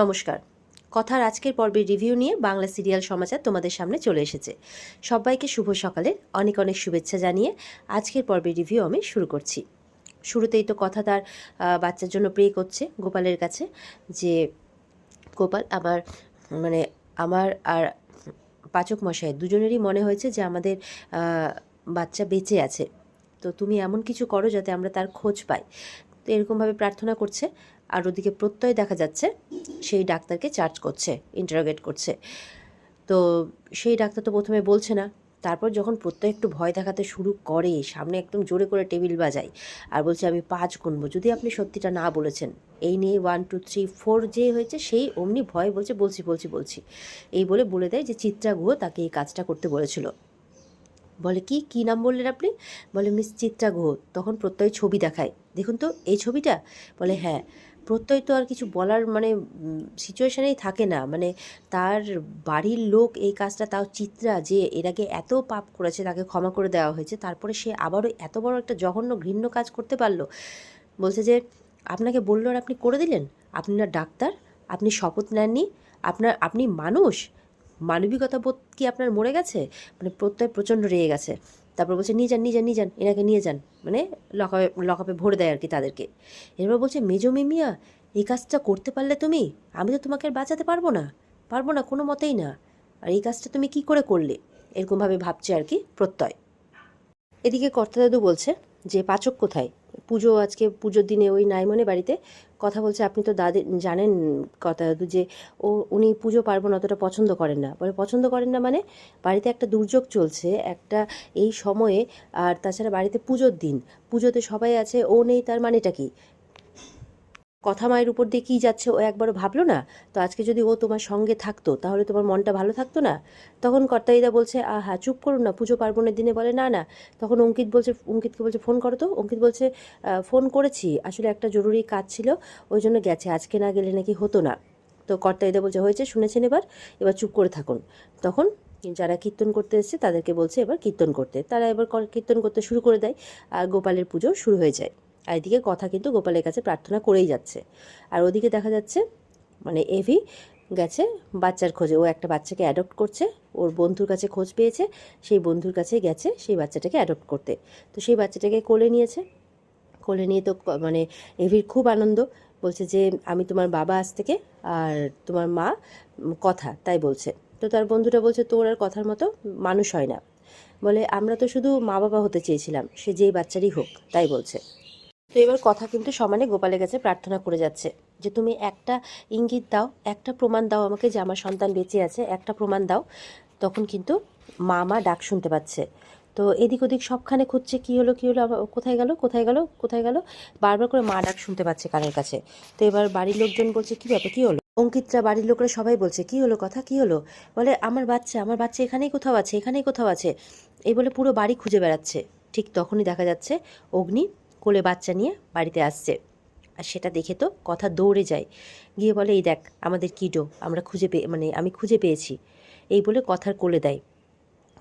নমস্কার। কথার আজকের পর্বের রিভিউ নিয়ে বাংলা সিরিয়াল সমাচার তোমাদের সামনে চলে এসেছে। সবাইকে শুভ সকালের অনেক অনেক শুভেচ্ছা জানিয়ে আজকের পর্বের রিভিউ আমি শুরু করছি। শুরুতেই তো কথা তার বাচ্চার জন্য প্রে করছে গোপালের কাছে যে, গোপাল আমার মানে আমার আর পাচক মশাই দুজনেরই মনে হয়েছে যে আমাদের বাচ্চা বেঁচে আছে। তো তুমি এমন কিছু করো যাতে আমরা তার খোঁজ পাই। তো এরকমভাবে প্রার্থনা করছে আর ওদিকে প্রত্যয় দেখা যাচ্ছে, সেই ডাক্তারকে চার্জ করছে ইন্টারোগেট করছে। তো সেই ডাক্তার তো প্রথমে বলছে না, তারপর যখন প্রত্যয় একটু ভয় দেখাতে শুরু করে, সামনে একদম জোরে করে টেবিল বাজায় আর বলছে, আমি পাঁচ গুনবো। যদি আপনি সত্যিটা না বলেছেন, এই নিয়ে ওয়ান টু থ্রি ফোর যে হয়েছে, সেই অমনি ভয় বলছে, বলছি বলছি বলছি। এই বলে বলে দেয় যে চিত্রা গুহ তাকে এই কাজটা করতে বলেছিল। বলে, কি কি নাম বললেন আপনি? বলে, মিস চিত্রা গুহ। তখন প্রত্যয় ছবি দেখায়। দেখুন তো, এই ছবিটা? বলে হ্যাঁ। প্রত্যয় তো আর কিছু বলার মানে সিচুয়েশনেই থাকে না। মানে তার বাড়ির লোক এই কাজটা, তাও চিত্রা, যে এর আগে এত পাপ করেছে, তাকে ক্ষমা করে দেওয়া হয়েছে, তারপরে সে আবারও এত বড় একটা জঘন্য, ঘৃণ্য কাজ করতে পারল। বলছে যে, আপনাকে বলল আর আপনি করে দিলেন? আপনি না ডাক্তার? আপনি শপথ নেননি? আপনার, আপনি মানুষ? মানবিকতা বোধ কি আপনার মরে গেছে? মানে প্রত্যয় প্রচণ্ড রেগে গেছে। তারপর বলছে, নিয়ে যান নিয়ে যান নিয়ে যান, এনাকে নিয়ে যান। মানে লকাপে লকাপে ভরে দেয় আর কি তাদেরকে। এরপর বলছে, মেজো মিমিয়া, এই কাজটা করতে পারলে তুমি, আমি তো তোমাকে আর বাঁচাতে পারব না। পারব না কোনো মতেই না। আর এই কাজটা তুমি কি করে করলে? এরকমভাবে ভাবছে আর কি প্রত্যয়। এদিকে কর্তা দাদু বলছে যে, পাচক কোথায়? পুজো আজকে, পুজোর দিনে ওই নাইমনে বাড়িতে কথা বলছে, আপনি তো দাদি, জানেন কথা যে ও, উনি পুজো পার্বণ অতটা পছন্দ করেন না। বলে, পছন্দ করেন না মানে বাড়িতে একটা দুর্যোগ চলছে, একটা এই সময়ে, আর তাছাড়া বাড়িতে পুজোর দিন। পুজোতে সবাই আছে, ও নেই, তার মানেটা কি? কথা মায়ের উপর দিয়ে কী যাচ্ছে, ও একবারও ভাবলো না, তো আজকে যদি ও তোমার সঙ্গে থাকতো, তাহলে তোমার মনটা ভালো থাকতো না? তখন কর্তাইদা বলছে, আহা, চুপ করুন না, পুজো পার্বণের দিনে বলে, না না। তখন অঙ্কিত বলছে, অঙ্কিতকে বলছে, ফোন করো তো। অঙ্কিত বলছে ফোন করেছি, আসলে একটা জরুরি কাজ ছিল, ওই জন্য গেছে, আজকে না গেলে নাকি হতো না। তো কর্তাইদা বলছে, হয়েছে, শুনেছেন এবার? এবার চুপ করে থাকুন। তখন যারা কীর্তন করতে এসেছে, তাদেরকে বলছে, এবার কীর্তন করতে। তারা এবার কীর্তন করতে শুরু করে দেয়, আর গোপালের পুজো শুরু হয়ে যায়। আর এদিকে কথা কিন্তু গোপালের কাছে প্রার্থনা করেই যাচ্ছে। আর ওদিকে দেখা যাচ্ছে মানে এভি গেছে বাচ্চার খোঁজে। ও একটা বাচ্চাকে অ্যাডপ্ট করছে, ওর বন্ধুর কাছে খোঁজ পেয়েছে, সেই বন্ধুর কাছে গেছে সেই বাচ্চাটাকে অ্যাডপ্ট করতে। তো সেই বাচ্চাটাকে কোলে নিয়েছে। কোলে নিয়ে তো মানে এভির খুব আনন্দ, বলছে যে, আমি তোমার বাবা আজ থেকে আর তোমার মা কথা। তাই বলছে। তো তার বন্ধুটা বলছে, তোর আর কথার মতো মানুষ হয় না। বলে, আমরা তো শুধু মা বাবা হতে চেয়েছিলাম, সে যেই বাচ্চারই হোক। তাই বলছে। তো এবার কথা কিন্তু সমানে গোপালের কাছে প্রার্থনা করে যাচ্ছে যে তুমি একটা ইঙ্গিত দাও, একটা প্রমাণ দাও আমাকে যে আমার সন্তান বেঁচে আছে, একটা প্রমাণ দাও। তখন কিন্তু মা মা ডাক শুনতে পাচ্ছে। তো এদিক ওদিক সবখানে খুঁজছে, কী হলো কী হলো কোথায় গেল কোথায় গেল কোথায় গেল? বারবার করে মা ডাক শুনতে পাচ্ছে কানের কাছে। তো এবার বাড়ির লোকজন বলছে, কী ব্যাপার, কী হলো? অঙ্কিতরা বাড়ির লোকরা সবাই বলছে, কী হলো কথা, কী হলো? বলে, আমার বাচ্চা আমার বাচ্চা এখানেই কোথাও আছে, এখানেই কোথাও আছে। এই বলে পুরো বাড়ি খুঁজে বেড়াচ্ছে। ঠিক তখনই দেখা যাচ্ছে অগ্নি কোলে বাচ্চা নিয়ে বাড়িতে আসছে। আর সেটা দেখে তো কথা দৌড়ে যায়। গিয়ে বলে, এই দেখ, আমাদের কিডো, আমরা খুঁজে পেয়ে মানে আমি খুঁজে পেয়েছি। এই বলে কথার কোলে দেয়।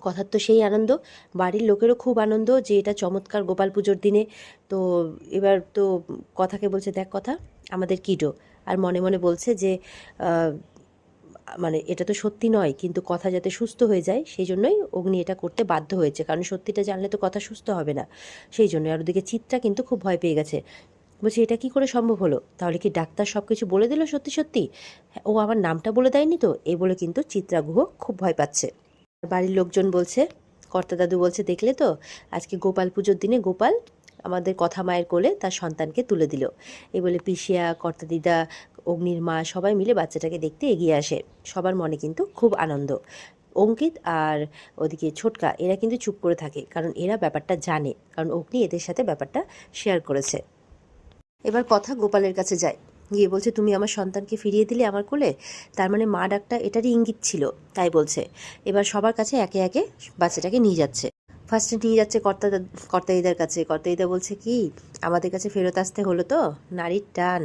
কথার তো সেই আনন্দ, বাড়ির লোকেরও খুব আনন্দ যে এটা চমৎকার গোপাল পুজোর দিনে। তো এবার তো কথাকে বলছে, দেখ কথা, আমাদের কিডো। আর মনে মনে বলছে যে মানে এটা তো সত্যি নয়, কিন্তু কথা যাতে সুস্থ হয়ে যায়, সেই জন্যই অগ্নি এটা করতে বাধ্য হয়েছে। কারণ সত্যিটা জানলে তো কথা সুস্থ হবে না। সেই জন্য আর ওদিকে চিত্রা কিন্তু খুব ভয় পেয়ে গেছে। বলছি, এটা কি করে সম্ভব হলো? তাহলে কি ডাক্তার সব কিছু বলে দিল সত্যি সত্যি? ও আমার নামটা বলে দেয়নি তো এই বলে কিন্তু চিত্রা গুহ খুব ভয় পাচ্ছে। বাড়ির লোকজন বলছে কর্তা দাদু বলছে, দেখলে তো? আজকে গোপাল পুজোর দিনে গোপাল আমাদের কথা মায়ের কোলে তার সন্তানকে তুলে দিল। এই বলে পিসিয়া কর্তা দিদা অগ্নির মা সবাই মিলে বাচ্চাটাকে দেখতে এগিয়ে আসে। সবার মনে কিন্তু খুব আনন্দ। অঙ্কিত আর ওদিকে ছোটকা, এরা কিন্তু চুপ করে থাকে, কারণ এরা ব্যাপারটা জানে, কারণ অগ্নি এদের সাথে ব্যাপারটা শেয়ার করেছে। এবার কথা গোপালের কাছে যায়। গিয়ে বলছে, তুমি আমার সন্তানকে ফিরিয়ে দিলে আমার কোলে? তার মানে মা ডাকটা এটারই ইঙ্গিত ছিল। তাই বলছে। এবার সবার কাছে একে একে বাচ্চাটাকে নিয়ে যাচ্ছে। ফার্স্টে নিয়ে যাচ্ছে কর্তা কর্তাইদার কাছে। কর্তাইদা বলছে কি, আমাদের কাছে ফেরত আসতে হলো তো, নারীর টান।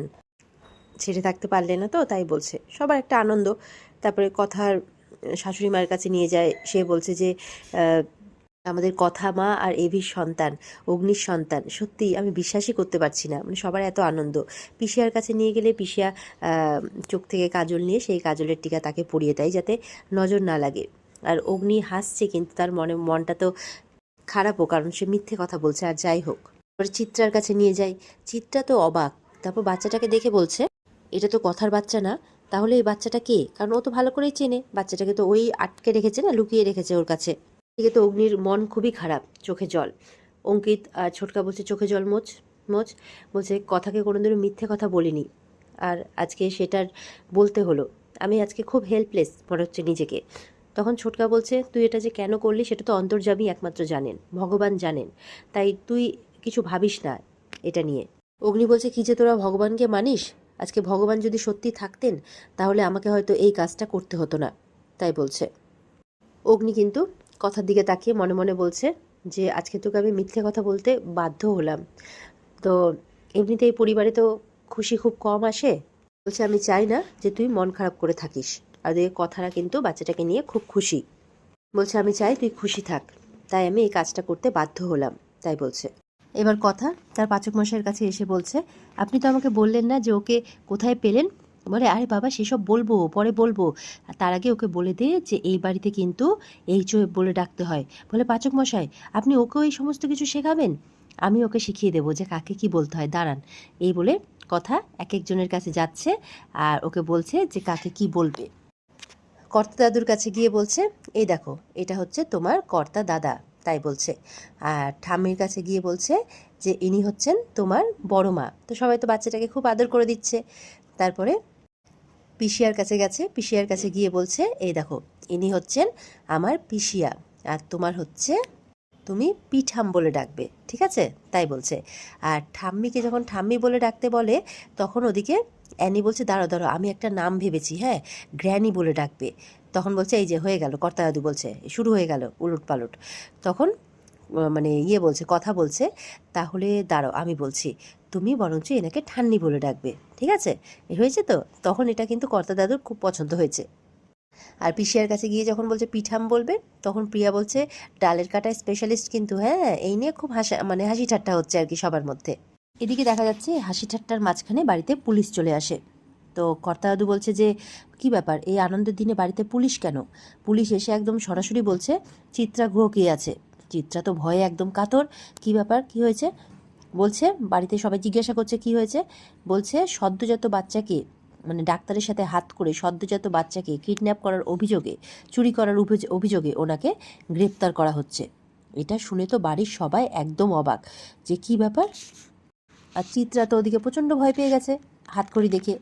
ছেড়ে থাকতে পারলে না তো? তাই বলছে। সবার একটা আনন্দ। তারপরে কথার, শাশুড়ি মায়ের কাছে নিয়ে যায়। সে বলছে যে আমাদের কথা মা আর এভির সন্তান, অগ্নির সন্তান। সত্যি, আমি বিশ্বাসই করতে পারছি না। মানে সবার এত আনন্দ। পিসিয়ার কাছে নিয়ে গেলে পিসিয়া চোখ থেকে কাজল নিয়ে সেই কাজলের টিকা তাকে পরিয়ে দেয় যাতে নজর না লাগে। আর অগ্নি হাসছে কিন্তু তার মনে, মনটা তো খারাপও, কারণ সে মিথ্যে কথা বলছে, আর যাই হোক। এবার চিত্রার কাছে নিয়ে যাই। চিত্রা তো অবাক। তারপর বাচ্চাটাকে দেখে বলছে, এটা তো কথার বাচ্চা না। তাহলে এই বাচ্চাটা কে? কারণ ও তো ভালো করেই চেনে। বাচ্চাটাকে তো ওই আটকে রেখেছে না, লুকিয়ে রেখেছে ওর কাছে। এদিকে তো অগ্নির মন খুবই খারাপ, চোখে জল। অঙ্কিত আর ছোটকা বলছে, চোখে জল, মোচ মোচ। বলছে, কথাকে কোনোদিনও মিথ্যে কথা বলিনি। আর আজকে সেটার বলতে হলো। আমি আজকে খুব হেল্পলেস মনে হচ্ছে নিজেকে। তখন ছোটকা বলছে, তুই এটা যে কেন করলি সেটা তো অন্তর্যামী একমাত্র জানেন, ভগবান জানেন। তাই তুই কিছু ভাবিস না এটা নিয়ে। অগ্নি বলছে, কি যে তোরা ভগবানকে মানিস? আজকে ভগবান যদি সত্যি থাকতেন, তাহলে আমাকে হয়তো এই কাজটা করতে হতো না। তাই বলছে। অগ্নি কিন্তু কথার দিকে তাকিয়ে মনে মনে বলছে যে, আজকে তোকে আমি মিথ্যে কথা বলতে বাধ্য হলাম। তো এমনিতে এই পরিবারে তো খুশি খুব কম আসে। বলছে, আমি চাই না যে তুই মন খারাপ করে থাকিস। আর ওদের কথাটা কিন্তু বাচ্চাটাকে নিয়ে খুব খুশি। বলছে, আমি চাই তুই খুশি থাক। তাই আমি এই কাজটা করতে বাধ্য হলাম, তাই বলছে। এবার কথা, তার পাচক মশাইয়ের কাছে এসে বলছে, আপনি তো আমাকে বললেন না যে ওকে কোথায় পেলেন? বলে, আরে বাবা, সেসব বলব, পরে বলব। তার আগে ওকে বলে দে যে, এই বাড়িতে কিন্তু এই চো বলে ডাকতে হয়। বলে, পাচক মশাই, আপনি ওকেও এই সমস্ত কিছু শেখাবেন? আমি ওকে শিখিয়ে দেবো যে কাকে কি বলতে হয়, দাঁড়ান। এই বলে কথা এক একজনের কাছে যাচ্ছে আর ওকে বলছে যে, কাকে কি বলবে? কর্তা দাদুর কাছে গিয়ে বলছে, এই দেখো, এটা হচ্ছে তোমার কর্তা দাদা। তাই বলছে। আর ঠাম্মির কাছে গিয়ে বলছে যে, ইনি হচ্ছেন তোমার বড় মা। তো সবাই তো বাচ্চাটাকে খুব আদর করে দিচ্ছে। তারপরে পিসিয়ার কাছে গেছে, পিসিয়ার কাছে গিয়ে বলছে, এই দেখো, ইনি হচ্ছেন আমার পিসিয়া, আর তোমার হচ্ছে, তুমি পিঠাম বলে ডাকবে। ঠিক আছে? তাই বলছে। আর ঠাম্মিকে যখন ঠাম্মি বলে ডাকতে বলে, তখন ওদিকে অ্যানি বলছে দাঁড়ো দাঁড়ো আমি একটা নাম ভেবেছি হ্যাঁ? গ্র্যানি বলে ডাকবে। তখন বলছে, এই যে, হয়ে গেল। কর্তা দাদু বলছে, শুরু হয়ে গেল উলট পালট তখন মানে ইয়ে বলছে, কথা বলছে, তাহলে দাঁড়ো আমি বলছি, তুমি বরঞ্চ এনাকে ঠান্নি বলে ডাকবে, ঠিক আছে? হয়েছে তো? তখন এটা কিন্তু কর্তা দাদুর খুব পছন্দ হয়েছে। আর পিসিয়ার কাছে গিয়ে যখন বলছে, পিঠাম বলবে? তখন প্রিয়া বলছে, ডালের কাটায় স্পেশালিস্ট কিন্তু হ্যাঁ এই নিয়ে খুব হাসা মানে হাসি ঠাট্টা হচ্ছে আর কি সবার মধ্যে। এদিকে দেখা যাচ্ছে হাসি ঠাট্টার মাঝখানে বাড়িতে পুলিশ চলে আসে। তো কর্তা দাদু বলছে যে, কি ব্যাপার? এই আনন্দের দিনে বাড়িতে পুলিশ কেন? পুলিশ এসে একদম সরাসরি বলছে, চিত্রা গ্রহ কে আছে? চিত্রা তো ভয়ে একদম কাতর, কি ব্যাপার? কি হয়েছে? বলছে, বাড়িতে সবাই জিজ্ঞাসা করছে, কি হয়েছে? বলছে, সদ্যজাত বাচ্চাকে মানে ডাক্তারের সাথে হাত করে সদ্যজাত বাচ্চাকে কিডন্যাপ করার অভিযোগে, চুরি করার অভিযোগে ওনাকে গ্রেপ্তার করা হচ্ছে। এটা শুনে তো বাড়ির সবাই একদম অবাক। যে, কি ব্যাপার? আর চিত্রা তো ওদিকে প্রচণ্ড ভয় পেয়ে গেছে। হাত করি দেখে।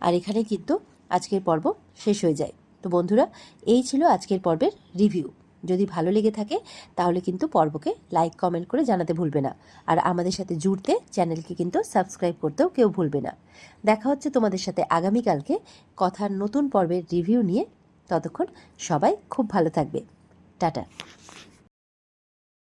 আর এখানে কিন্তু আজকের পর্ব শেষ হয়ে যায়। তো বন্ধুরা, এই ছিল আজকের পর্বের রিভিউ। যদি ভালো লেগে থাকে, তাহলে কিন্তু পর্বকে লাইক, কমেন্ট করে জানাতে ভুলবে না। আর আমাদের সাথে জুড়তে চ্যানেলকে কিন্তু সাবস্ক্রাইব করতেও কেউ ভুলবে না। দেখা হচ্ছে তোমাদের সাথে আগামীকালকে কথার নতুন পর্বের রিভিউ নিয়ে। ততক্ষণ সবাই খুব ভালো থাকবে। টাটা।